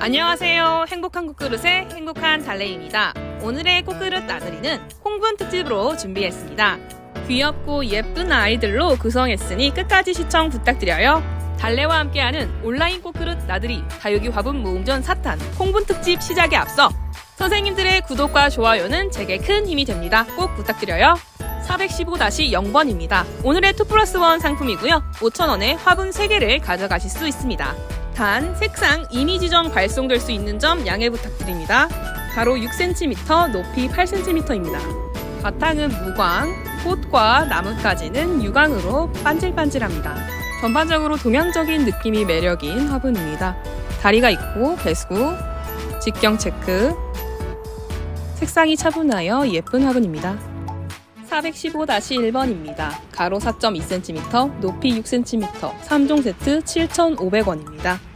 안녕하세요. 행복한 국그릇의 행복한 달래입니다. 오늘의 국그릇 나들이는 홍분 특집으로 준비했습니다. 귀엽고 예쁜 아이들로 구성했으니 끝까지 시청 부탁드려요. 달래와 함께하는 온라인 꽃그릇 나들이 다육이 화분 모음전 사탄 홍분 특집 시작에 앞서 선생님들의 구독과 좋아요는 제게 큰 힘이 됩니다. 꼭 부탁드려요. 415-0번입니다. 오늘의 2 플러스 1 상품이고요. 5,000원에 화분 3개를 가져가실 수 있습니다. 단, 색상 이미 지정 발송될 수 있는 점 양해 부탁드립니다. 가로 6cm, 높이 8cm입니다. 바탕은 무광, 꽃과 나뭇가지는 유광으로 반질반질합니다. 전반적으로 동양적인 느낌이 매력인 화분입니다. 다리가 있고 배수구, 직경 체크, 색상이 차분하여 예쁜 화분입니다. 415-1번입니다. 가로 4.2cm, 높이 6cm, 3종 세트 7,500원입니다.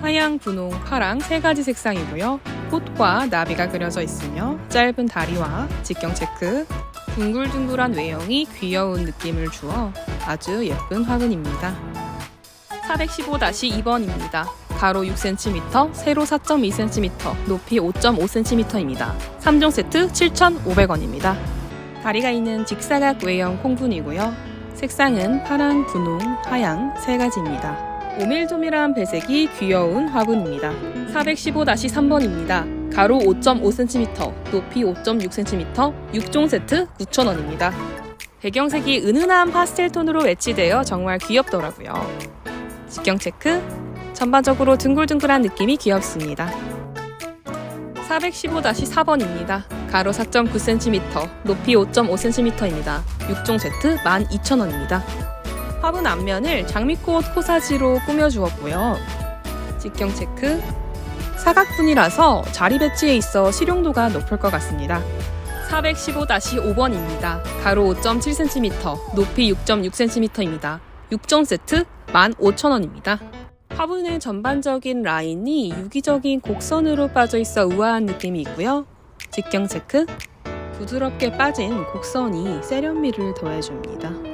하양, 분홍, 파랑 세 가지 색상이고요. 꽃과 나비가 그려져 있으며 짧은 다리와 직경 체크, 둥글둥글한 외형이 귀여운 느낌을 주어 아주 예쁜 화분입니다. 415-2번입니다. 가로 6cm, 세로 4.2cm, 높이 5.5cm입니다. 3종 세트 7,500원입니다. 다리가 있는 직사각 외형 콩분이고요. 색상은 파란, 분홍, 하양 세 가지입니다. 오밀조밀한 배색이 귀여운 화분입니다. 415-3번입니다. 가로 5.5cm, 높이 5.6cm, 6종 세트 9,000원입니다. 배경색이 은은한 파스텔 톤으로 매치되어 정말 귀엽더라고요. 직경 체크. 전반적으로 둥글둥글한 느낌이 귀엽습니다. 415-4번입니다. 가로 4.9cm, 높이 5.5cm입니다. 6종 세트 12,000원입니다. 화분 앞면을 장미꽃 코사지로 꾸며주었고요. 직경 체크. 사각분이라서 자리 배치에 있어 실용도가 높을 것 같습니다. 415-5번입니다. 가로 5.7cm, 높이 6.6cm입니다. 6종 세트 15,000원입니다. 화분의 전반적인 라인이 유기적인 곡선으로 빠져 있어 우아한 느낌이 있고요. 직경 체크. 부드럽게 빠진 곡선이 세련미를 더해줍니다.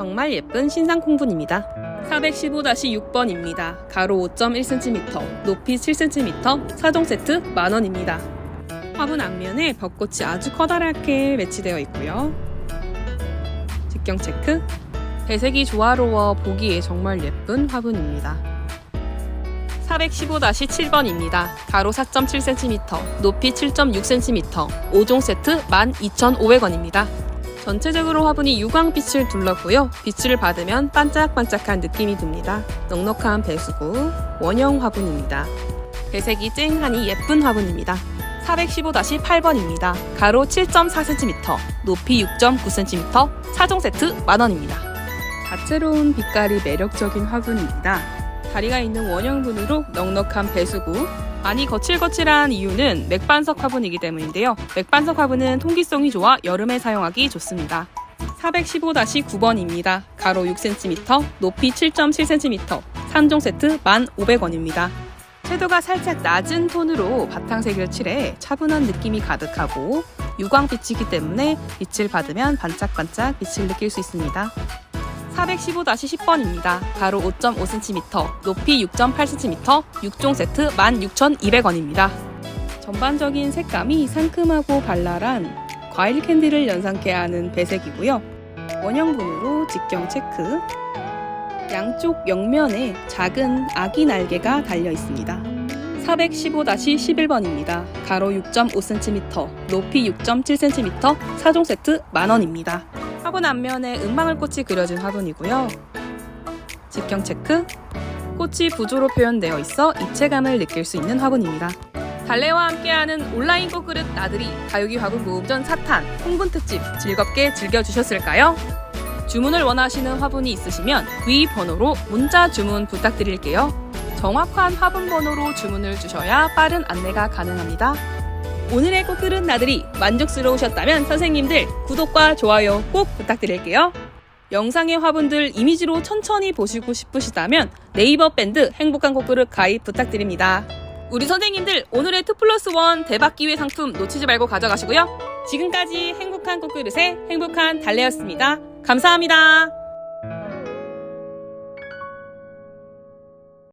정말 예쁜 신상 콩분입니다. 415-6번입니다. 가로 5.1cm, 높이 7cm, 4종 세트 만원입니다. 화분 앞면에 벚꽃이 아주 커다랗게 매치되어 있고요. 직경 체크. 배색이 조화로워 보기에 정말 예쁜 화분입니다. 415-7번입니다. 가로 4.7cm, 높이 7.6cm, 5종 세트 12,500원입니다. 전체적으로 화분이 유광빛을 둘렀고요. 빛을 받으면 반짝반짝한 느낌이 듭니다. 넉넉한 배수구, 원형 화분입니다. 배색이 쨍하니 예쁜 화분입니다. 415-8번입니다. 가로 7.4cm, 높이 6.9cm, 4종 세트 만원입니다. 다채로운 빛깔이 매력적인 화분입니다. 다리가 있는 원형분으로 넉넉한 배수구, 많이 거칠거칠한 이유는 맥반석 화분이기 때문인데요. 맥반석 화분은 통기성이 좋아 여름에 사용하기 좋습니다. 415-9번입니다. 가로 6cm, 높이 7.7cm, 3종 세트 1,500원입니다. 채도가 살짝 낮은 톤으로 바탕색을 칠해 차분한 느낌이 가득하고 유광빛이기 때문에 빛을 받으면 반짝반짝 빛을 느낄 수 있습니다. 415-10번입니다. 가로 5.5cm, 높이 6.8cm, 6종 세트 16,200원입니다. 전반적인 색감이 상큼하고 발랄한 과일 캔디를 연상케 하는 배색이고요. 원형분으로 직경 체크. 양쪽 옆면에 작은 아기 날개가 달려 있습니다. 415-11번입니다. 가로 6.5cm, 높이 6.7cm, 4종 세트 만원입니다. 화분 앞면에 은방울꽃이 그려진 화분이고요. 직경 체크. 꽃이 부조로 표현되어 있어 입체감을 느낄 수 있는 화분입니다. 달래와 함께하는 온라인 꽃그릇 나들이 다육이 화분 모음전 사탄 홍분 특집 즐겁게 즐겨주셨을까요? 주문을 원하시는 화분이 있으시면 위 번호로 문자 주문 부탁드릴게요. 정확한 화분 번호로 주문을 주셔야 빠른 안내가 가능합니다. 오늘의 꽃그릇 나들이 만족스러우셨다면 선생님들 구독과 좋아요 꼭 부탁드릴게요. 영상의 화분들 이미지로 천천히 보시고 싶으시다면 네이버 밴드 행복한 꽃그릇 가입 부탁드립니다. 우리 선생님들 오늘의 2 플러스 1 대박 기회 상품 놓치지 말고 가져가시고요. 지금까지 행복한 꽃그릇의 행복한 달래였습니다. 감사합니다.